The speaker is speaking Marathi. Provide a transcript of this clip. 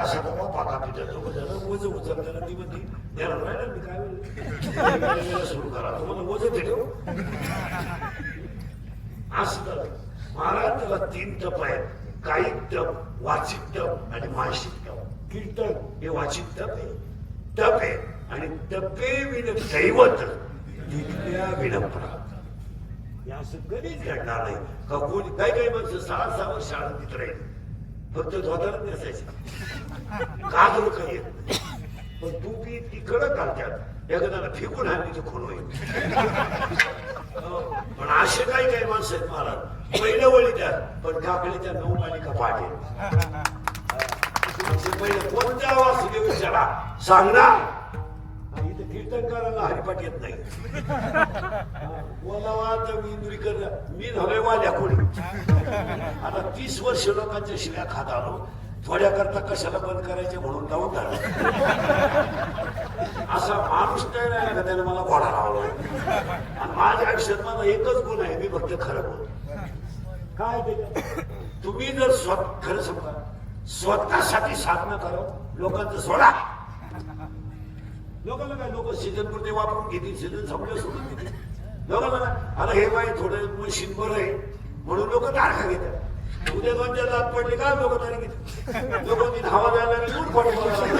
असा बाबा वज ती म्हणते त्याला राहिलं मी काय सुरू करा तुम्हाला वज असं झालं. महाराज त्याला तीन टप आहेत काही टप वाचिक टप आणि मानसिक टप कीर्तन हे वाचिक टप आहे टप आहे आणि टपे विन दैवत तिथल्या विडंबना असं कधीच घडणार नाही का कोणी काही काही माणसं सहा सहा वर्ष आनंदीत राहील फक्त धोतारच नसायचं काजळ काही पण तू ती तिकडं घालत्यात एखाद्याला फेकून आणली तर खून होईल पण असे काही काही माणसं आहेत महाराज. पहिलं वळी द्या पण काकडीच्या नऊ मालिका पाठे. म्हणजे पहिलं कोणत्या आवाज देऊ विचारा? सांगणार हा, इथं कीर्तनकाराला हरिपाठ येत नाही. बोलावा तर मी इंद्री कर मी झालोय वाल्या कोणी. आता तीस वर्ष लोकांच्या शिव्या खात आलो. थोड्याकरता कशाला बंद करायचे म्हणून जाऊन झालं असा माणूस नाही राहिला का त्याने मला घोडा लावला आणि माझ्या आयुष्यात माझा एकच गुण आहे मी फक्त खरं बोल काय ते? तुम्ही जर स्वत खरं समजा स्वतःसाठी साधना करा लोकांचं सोडा. लोकांना काय लोक सीजन पुरते वापरून घेतील सीजन संपलं सोडून घेतील लोकांना अरे आता हे बाई थोडं मशीन बरं आहे म्हणून लोक तारखा घेतात. उद्या दोन चार दात पडले काय लोक तारीख लोक ती धावा द्यायला लागली, उठ पडली